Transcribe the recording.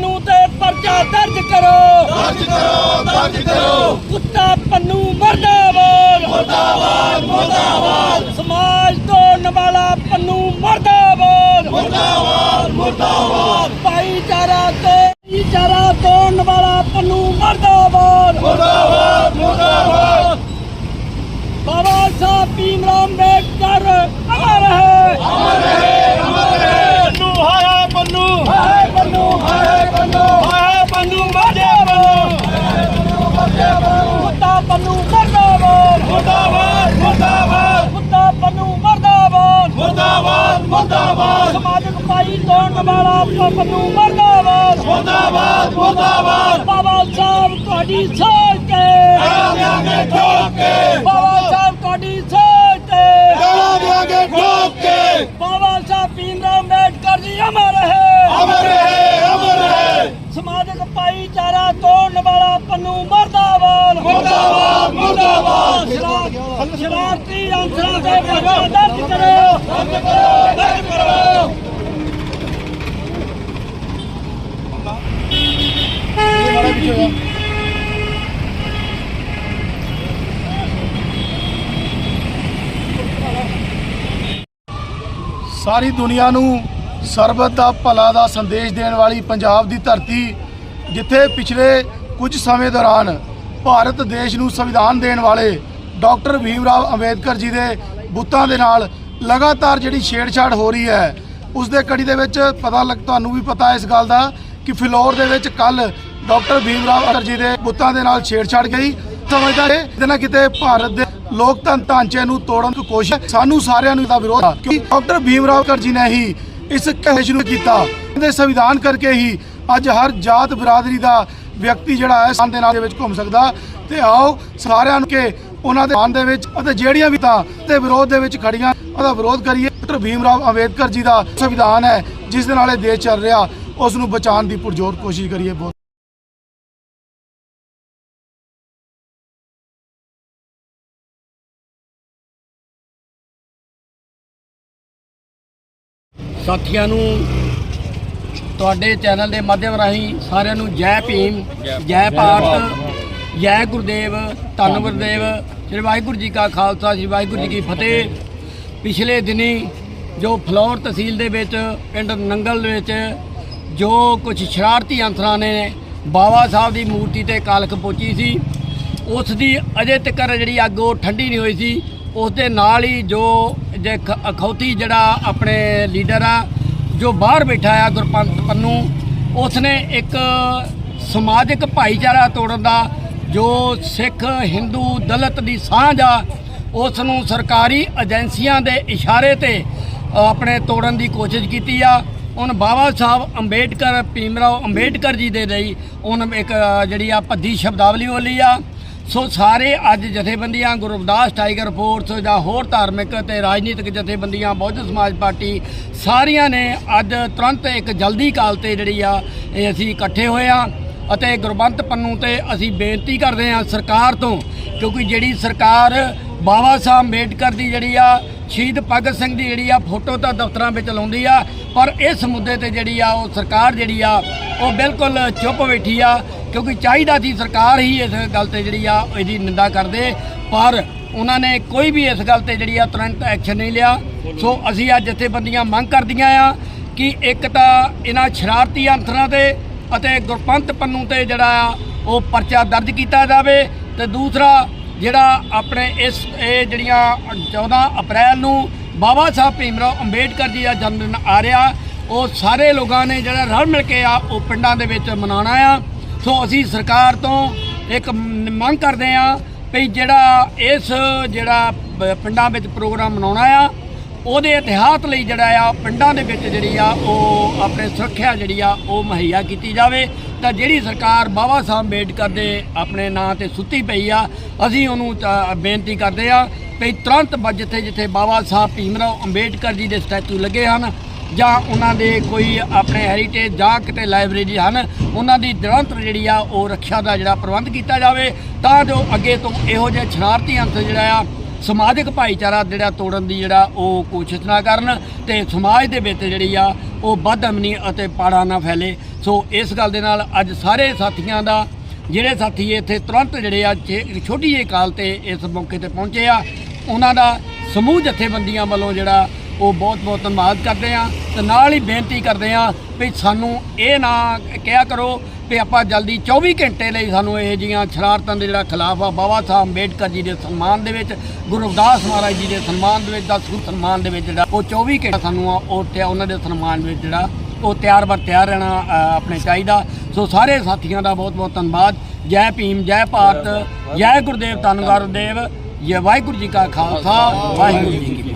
ਪੰਨੂ ਤੇ ਪਰਚਾ ਦਰਜ ਕਰੋ। ਦਰਜ ਕਰੋ ਦਰਜ ਕਰੋ। ਕੁੱਤਾ ਪੰਨੂ ਮਰਦਾਬਾਦ। ਮੁਰਦਾਬਾਦ ਮੁਰਦਾਬਾਦ। ਸਮਾਜ ਤੋਂ ਨਵਾਲਾ ਪੰਨੂ ਮਰਦਾਬਾਦ। ਮੁਰਦਾਬਾਦ ਮੁਰਦਾਬਾਦ। ਭਾਈਚਾਰਾ ਤੇ ਭਾਈਚਾਰਾ ਤੋਂ ਨਵਾਲਾ ਪੰਨੂ ਮੁਰਦਾਬਾਦ। ਮੁਰਦਾਬਾਦ ਬਾਬਾ ਸਾਹਿਬ ਭੀਮਰਾਓ ਅੰਬੇਡਕਰ ਅਮਰ ਹੈ ਅਮਰ ਹੈ ਅਮਰ ਹੈ ਪੰਨੂ ਹਾਏ ਪੰਨੂ ਹਾਏ ਬੰਨੂ ਹਾਏ ਬੰਨੂ ਹਾਏ ਪੰਨੂ ਮਰਦਾਬਾਦ ਕੁੱਤਾ ਪੰਨੂ ਮਰਦਾਬਾਦ ਮੁਰਦਾਬਾਦ ਮੁਰਦਾਬਾਦ ਕੁੱਤਾ ਪੰਨੂ ਮਰਦਾਬਾਦ ਮੁਰਦਾਬਾਦ। ਸਮਾਜਿਕ ਭਾਈ ਤੋਂ ਨਵਾਲਾ ਪੰਨੂ ਮਰਦਾਬਾਦ। ਮੁਰਦਾਬਾਦ ਮੁਰਦਾਬਾਦ। ਬਾਬਾ ਸਾਹਿਬ ਤੁਹਾਡੀ ਸੋਚ ਤੇ ਦਿਆਂਗੇ ਠੋਕ ਕੇ। ਬਾਬਾ ਸਾਹਿਬ ਤੁਹਾਡੀ ਸੋਚ ਤੇ ਦਿਆਂਗੇ ਠੋਕ ਕੇ। ਬਾਬਾ ਸਾਹਿਬ ਭੀਮਰਾਓ ਅੰਬੇਡਕਰ ਜੀ ਅਮਰ ਹੈ। ਅਮਰ ਹੈ ਅਮਰ ਹੈ। ਸਮਾਜਿਕ ਭਾਈਚਾਰਾ ਤੋੜਨ ਵਾਲਾ ਪੰਨੂ ਮਰਦਾਬਾਦ। ਮੁਰਦਾਬਾਦ ਮੁਰਦਾਬਾਦ। ਸ਼ਰਾ- ਸ਼ਰਾਰਤੀ ਅੰਸਰਾਂ ਦੇ ਪਰਚਾ ਦਰਜ ਕਰੋ ਦਰਜ ਕਰੋ ਦਰਜ ਕਰੋ ਸਾਰੀ ਦੁਨੀਆ ਨੂੰ ਸਰਬਤ ਦਾ ਭਲਾ ਦਾ ਸੰਦੇਸ਼ ਦੇਣ ਵਾਲੀ ਪੰਜਾਬ ਦੀ ਧਰਤੀ, ਜਿੱਥੇ ਪਿਛਲੇ ਕੁਝ ਸਮੇਂ ਦੌਰਾਨ ਭਾਰਤ ਦੇਸ਼ ਨੂੰ ਸੰਵਿਧਾਨ ਦੇਣ ਵਾਲੇ ਡਾਕਟਰ ਭੀਮ ਰਾਵ ਅੰਬੇਦਕਰ ਜੀ ਦੇ ਬੁੱਤਾਂ ਦੇ ਨਾਲ ਲਗਾਤਾਰ ਜਿਹੜੀ ਛੇੜਛਾੜ ਹੋ ਰਹੀ ਹੈ ਉਸ ਦੇ ਕੜੀ ਦੇ ਵਿੱਚ ਪਤਾ ਲੱਗ, ਤੁਹਾਨੂੰ ਵੀ ਪਤਾ ਇਸ ਗੱਲ ਦਾ, ਕਿ ਫਿਲੌਰ ਦੇ ਵਿੱਚ ਕੱਲ ਡਾਕਟਰ ਭੀਮ ਰਾਓ ਜੀ ਦੇ ਬੁੱਤਾਂ ਦੇ ਨਾਲ ਛੇੜਛਾੜ ਗਈ। ਸਮਝਦਾ ਹੈ ਕਿਤੇ ਨਾ ਕਿਤੇ ਭਾਰਤ ਦੇ ਲੋਕਤੰਤਰ ਢਾਂਚੇ ਨੂੰ ਤੋੜਨ ਦੀ ਕੋਸ਼ਿਸ਼ ਸਾਨੂੰ ਸਾਰਿਆਂ ਨੂੰ ਇਹਦਾ ਵਿਰੋਧ ਹੈ ਕਿਉਂਕਿ ਡਾਕਟਰ ਭੀਮ ਰਾਓ ਜੀ ਨੇ ਹੀ ਇਸ ਕਹਿਸ਼ ਨੂੰ ਕੀਤਾ। ਇਹਦੇ ਸੰਵਿਧਾਨ ਕਰਕੇ ਹੀ ਅੱਜ ਹਰ ਜਾਤ ਬਰਾਦਰੀ ਦਾ ਵਿਅਕਤੀ ਜਿਹੜਾ ਹੈ, ਸੰਨ ਦੇ ਨਾਲ ਦੇ ਵਿੱਚ ਘੁੰਮ ਸਕਦਾ। ਤੇ ਆਓ ਸਾਰਿਆਂ ਨੂੰ ਕਿ ਉਹਨਾਂ ਦੇ ਮਾਨ ਦੇ ਵਿੱਚ ਅਤੇ ਜਿਹੜੀਆਂ ਵੀ ਤਾਂ ਤੇ ਵਿਰੋਧ ਦੇ ਵਿੱਚ ਖੜੀਆਂ ਉਹਦਾ ਵਿਰੋਧ ਕਰੀਏ, ਡਾਕਟਰ ਭੀਮ ਰਾਓ ਅੰਬੇਦਕਰ ਜੀ ਦਾ ਸੰਵਿਧਾਨ ਹੈ, ਜਿਸ ਦੇ ਨਾਲ ਇਹ ਦੇਸ਼ ਚੱਲ ਰਿਹਾ, ਉਸ ਨੂੰ ਬਚਾਉਣ ਦੀ ਪੁਰਜੋਰ ਕੋਸ਼ਿਸ਼ ਕਰੀਏ ਬਹੁਤ। ਸਾਥੀਆਂ ਨੂੰ, ਤੁਹਾਡੇ ਚੈਨਲ ਦੇ ਮਾਧਿਅਮ ਰਾਹੀਂ ਸਾਰਿਆਂ ਨੂੰ ਜੈ ਭੀਮ, ਜੈ ਭਾਰਤ ਜੈ ਗੁਰਦੇਵ, ਧੰਨ ਗੁਰਦੇਵ, ਸ੍ਰੀ ਵਾਹਿਗੁਰੂ ਜੀ ਕਾ ਖਾਲਸਾ, ਸ੍ਰੀ ਵਾਹਿਗੁਰੂ ਜੀ ਕੀ ਫਤਿਹ। ਪਿਛਲੇ ਦਿਨੀ ਜੋ ਫਲੌਰ ਤਹਿਸੀਲ ਦੇ ਵਿੱਚ, ਪਿੰਡ ਨੰਗਲ ਦੇ ਵਿੱਚ ਜੋ ਕੁਝ ਸ਼ਰਾਰਤੀ ਅੰਸਰਾਂ ਨੇ ਬਾਬਾ ਸਾਹਿਬ ਦੀ ਮੂਰਤੀ ਤੇ ਕਾਲਖ ਪੋਚੀ ਸੀ, ਉਸ ਦੀ ਅਜੇ ਤੱਕ ਜਿਹੜੀ ਅੱਗ ਉਹ ਠੰਡੀ ਨਹੀਂ ਹੋਈ ਸੀ, ਉਸ ਦੇ ਨਾਲ ਹੀ ਜੋ ਜੇ ਅਖੌਤੀ ਜਿਹੜਾ ਆਪਣੇ ਲੀਡਰ ਆ, ਜੋ ਬਾਹਰ ਬੈਠਾ ਆ ਗੁਰਪੰਤ ਪੰਨੂ ਉਸ ਨੇ ਇੱਕ ਸਮਾਜਿਕ ਭਾਈਚਾਰਾ ਤੋੜਨ ਦਾ ਜੋ ਸਿੱਖ, ਹਿੰਦੂ, ਦਲਿਤ ਦੀ ਸਾਂਝ ਆ ਉਸ ਨੂੰ ਸਰਕਾਰੀ ਏਜੰਸੀਆਂ ਦੇ ਇਸ਼ਾਰੇ ਤੇ ਆਪਣੇ ਤੋੜਨ ਦੀ ਕੋਸ਼ਿਸ਼ ਕੀਤੀ ਆ। ਹੁਣ ਬਾਬਾ ਸਾਹਿਬ ਅੰਬੇਡਕਰ, ਭੀਮਰਾਓ ਅੰਬੇਡਕਰ ਜੀ ਦੇ ਲਈ ਉਹਨ ਇੱਕ ਜਿਹੜੀ ਆ ਭੱਦੀ ਸ਼ਬਦਾਵਲੀ ਬੋਲੀ ਆ। ਸੋ ਸਾਰੇ ਅੱਜ ਜਥੇਬੰਦੀਆਂ, ਗੁਰੂ ਰਵਿਦਾਸ ਟਾਈਗਰ ਫੋਰਸ ਜਾਂ ਹੋਰ ਧਾਰਮਿਕ ਤੇ ਰਾਜਨੀਤਿਕ ਜਥੇਬੰਦੀਆਂ ਬਹੁਜਨ ਸਮਾਜ ਪਾਰਟੀ, ਸਾਰੀਆਂ ਨੇ ਅੱਜ ਤੁਰੰਤ ਇੱਕ ਜਲਦੀ ਕਾਲ ਤੇ ਜਿਹੜੀ ਆ, ਇਹ ਅਸੀਂ ਇਕੱਠੇ ਹੋਏ ਆ ਅਤੇ ਗੁਰਬੰਤ ਪੰਨੂ ਤੇ ਅਸੀਂ ਬੇਨਤੀ ਕਰਦੇ ਹਾਂ ਸਰਕਾਰ ਤੋਂ, ਕਿਉਂਕਿ ਜਿਹੜੀ ਸਰਕਾਰ ਬਾਬਾ ਸਾਹਿਬ ਅੰਬੇਡਕਰ ਦੀ ਜਿਹੜੀ ਆ, ਸ਼ਹੀਦ ਭਗਤ ਸਿੰਘ ਦੀ ਜਿਹੜੀ ਆ ਫੋਟੋ ਤਾਂ ਦਫ਼ਤਰਾਂ ਵਿੱਚ ਲਾਉਂਦੀ ਆ, ਪਰ ਇਸ ਮੁੱਦੇ ਤੇ ਜਿਹੜੀ ਆ ਉਹ ਸਰਕਾਰ ਜਿਹੜੀ ਆ, ਉਹ ਬਿਲਕੁਲ ਚੁੱਪ ਬੈਠੀ ਆ, ਕਿਉਂਕਿ ਚਾਹੀਦਾ ਸੀ ਸਰਕਾਰ ਹੀ ਇਸ ਗੱਲ ਤੇ ਜਿਹੜੀ ਆ, ਇਹਦੀ ਨਿੰਦਾ ਕਰਦੇ, ਪਰ ਉਹਨਾਂ ਨੇ ਕੋਈ ਵੀ ਇਸ ਗੱਲ ਤੇ ਜਿਹੜੀ ਆ ਤੁਰੰਤ ਐਕਸ਼ਨ ਨਹੀਂ ਲਿਆ। ਸੋ ਅਸੀਂ ਅੱਜ ਜਥੇਬੰਦੀਆਂ ਮੰਗ ਕਰਦੀਆਂ ਆ ਕਿ ਇੱਕ ਤਾਂ ਇਹਨਾਂ ਸ਼ਰਾਰਤੀ ਅੰਸਰਾਂ ਤੇ ਅਤੇ ਗੁਰਪੰਤ ਪੰਨੂ ਤੇ ਜਿਹੜਾ ਆ, ਉਹ ਪਰਚਾ ਦਰਜ ਕੀਤਾ ਜਾਵੇ ਤੇ ਦੂਸਰਾ ਜਿਹੜਾ ਆਪਣੇ ਇਸ, ਇਹ ਜਿਹੜੀਆਂ 14 ਅਪ੍ਰੈਲ ਨੂੰ ਬਾਬਾ ਸਾਹਿਬ ਭੀਮਰਾਓ ਅੰਬੇਡਕਰ ਜੀ ਦਾ ਜਨਮ ਦਿਨ ਆ ਰਿਹਾ, ਉਹ ਸਾਰੇ ਲੋਕਾਂ ਨੇ ਜਿਹੜਾ ਰਲ ਮਿਲ ਕੇ ਆ, ਉਹ ਪਿੰਡਾਂ ਦੇ ਵਿੱਚ ਮਨਾਉਣਾ ਆ। ਸੋ ਅਸੀਂ ਸਰਕਾਰ ਤੋਂ ਇੱਕ ਮੰਗ ਕਰਦੇ ਆ ਵੀ ਜਿਹੜਾ ਇਸ ਜਿਹੜਾ ਪਿੰਡਾਂ ਵਿੱਚ ਪ੍ਰੋਗਰਾਮ ਮਨਾਉਣਾ ਆ ਉਹਦੇ ਇਤਿਹਾਸ ਲਈ ਜਿਹੜਾ ਆ, ਪਿੰਡਾਂ ਦੇ ਵਿੱਚ ਜਿਹੜੀ ਆ, ਉਹ ਆਪਣੇ ਸੁਰੱਖਿਆ ਜਿਹੜੀ ਆ, ਉਹ ਮੁਹੱਈਆ ਕੀਤੀ ਜਾਵੇ। ਤਾਂ ਜਿਹੜੀ ਸਰਕਾਰ ਬਾਬਾ ਸਾਹਿਬ ਅੰਬੇਡਕਰ ਦੇ ਆਪਣੇ ਨਾਂ ਤੇ ਸੁੱਤੀ ਪਈ ਆ, ਅਸੀਂ ਉਹਨੂੰ ਤਾਂ ਬੇਨਤੀ ਕਰਦੇ ਆ ਵੀ ਤੁਰੰਤ ਜਿੱਥੇ ਜਿੱਥੇ ਬਾਬਾ ਸਾਹਿਬ ਭੀਮਰਾਓ ਅੰਬੇਡਕਰ ਜੀ ਦੇ ਸਟੈਚੂ ਲੱਗੇ ਹਨ, ਜਾਂ ਉਹਨਾਂ ਦੇ ਕੋਈ ਆਪਣੇ ਹੈਰੀਟੇਜ ਜਾਂ ਕਿਤੇ ਲਾਇਬ੍ਰੇਰੀ ਹਨ, ਉਹਨਾਂ ਦੀ ਨਿਰੰਤਰ ਜਿਹੜੀ ਆ, ਉਹ ਰੱਖਿਆ ਦਾ ਜਿਹੜਾ ਪ੍ਰਬੰਧ ਕੀਤਾ ਜਾਵੇ। ਤਾਂ ਜੋ ਅੱਗੇ ਤੋਂ ਇਹੋ ਜਿਹੇ ਸ਼ਰਾਰਤੀ ਅੰਸਰ ਜਿਹੜਾ ਆ ਸਮਾਜਿਕ ਭਾਈਚਾਰਾ ਜਿਹੜਾ ਤੋੜਨ ਦੀ ਜਿਹੜਾ ਉਹ ਕੋਸ਼ਿਸ਼ ਨਾ ਕਰਨ ਤੇ ਸਮਾਜ ਦੇ ਵਿੱਚ ਜਿਹੜੀ ਆ ਉਹ ਬਦਅਮਨੀ ਅਤੇ ਪਾੜਾ ਨਾ ਫੈਲੇ। ਸੋ ਇਸ ਗੱਲ ਦੇ ਨਾਲ ਅੱਜ ਸਾਰੇ ਸਾਥੀਆਂ ਦਾ, ਜਿਹੜੇ ਸਾਥੀ ਇੱਥੇ ਤੁਰੰਤ ਜਿਹੜੇ ਆ ਛੇ- ਛੋਟੀ ਜਿਹੀ ਕਾਲ ਤੇ ਇਸ ਮੌਕੇ ਤੇ ਪਹੁੰਚੇ ਆ, ਉਹਨਾਂ ਦਾ ਸਮੂਹ ਜਥੇਬੰਦੀਆਂ ਵੱਲੋਂ ਜਿਹੜਾ ਉਹ ਬਹੁਤ ਬਹੁਤ ਧੰਨਵਾਦ ਕਰਦੇ ਆ ਤੇ ਨਾਲ ਹੀ ਬੇਨਤੀ ਕਰਦੇ ਆ ਵੀ ਸਾਨੂੰ ਇਹ ਨਾ ਕਿਹਾ ਕਰੋ ਵੀ ਆਪਾਂ ਜਲਦੀ 24 ਘੰਟੇ ਲਈ ਸਾਨੂੰ ਇਹ ਜੀਆਂ ਸ਼ਰਾਰਤਾਂ ਦੇ ਜਿਹੜਾ ਖਿਲਾਫ ਆ, ਬਾਬਾ ਸਾਹਿਬ ਅੰਬੇਡਕਰ ਜੀ ਦੇ ਸਨਮਾਨ ਦੇ ਵਿੱਚ, ਗੁਰੂ ਰਵਿਦਾਸ ਮਹਾਰਾਜ ਜੀ ਦੇ ਸਨਮਾਨ ਦੇ ਵਿੱਚ ਦਾ ਸੁਰ ਸਨਮਾਨ ਦੇ ਵਿੱਚ ਜਿਹੜਾ ਉਹ 24 ਘੰਟੇ ਸਾਨੂੰ ਆ, ਉਹ ਤੇ ਉਹਨਾਂ ਦੇ ਸਨਮਾਨ ਵਿੱਚ ਜਿਹੜਾ ਉਹ ਤਿਆਰ ਬਰ ਤਿਆਰ ਰਹਿਣਾ ਆਪਣੇ ਚਾਹੀਦਾ। ਸੋ ਸਾਰੇ ਸਾਥੀਆਂ ਦਾ ਬਹੁਤ ਬਹੁਤ ਧੰਨਵਾਦ। ਜੈ ਭੀਮ, ਜੈ ਭਾਰਤ, ਜੈ ਗੁਰਦੇਵ ਧੰਨ ਗੁਰਦੇਵ, ਜੈ ਵਾਹਿਗੁਰੂ ਜੀ ਕਾ ਖਾਲਸਾ, ਵਾਹਿਗੁਰੂ ਜੀ ਕੀ